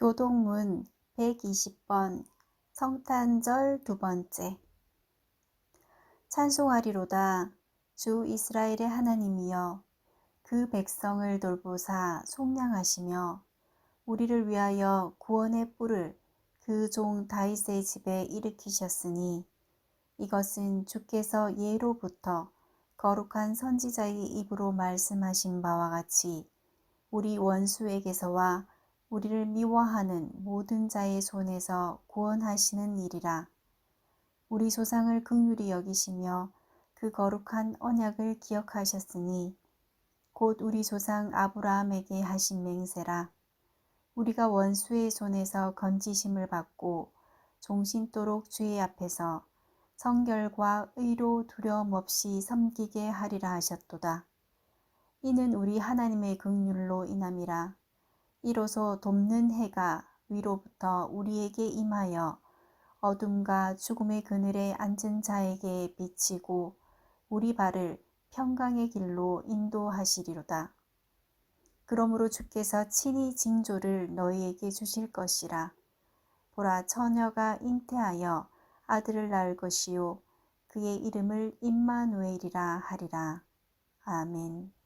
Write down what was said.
교동문 120번 성탄절 두 번째. 찬송하리로다 주 이스라엘의 하나님이여. 그 백성을 돌보사 속량하시며 우리를 위하여 구원의 뿔을 그 종 다윗의 집에 일으키셨으니 이것은 주께서 예로부터 거룩한 선지자의 입으로 말씀하신 바와 같이 우리 원수에게서와 우리를 미워하는 모든 자의 손에서 구원하시는 일이라. 우리 조상을 극률히 여기시며 그 거룩한 언약을 기억하셨으니 곧 우리 조상 아브라함에게 하신 맹세라. 우리가 원수의 손에서 건지심을 받고 종신토록 주의 앞에서 성결과 의로 두려움 없이 섬기게 하리라 하셨도다. 이는 우리 하나님의 극률로 인함이라. 이로써 돕는 해가 위로부터 우리에게 임하여 어둠과 죽음의 그늘에 앉은 자에게 비치고 우리 발을 평강의 길로 인도하시리로다. 그러므로 주께서 친히 징조를 너희에게 주실 것이라. 보라 처녀가 잉태하여 아들을 낳을 것이요 그의 이름을 임마누엘이라 하리라. 아멘.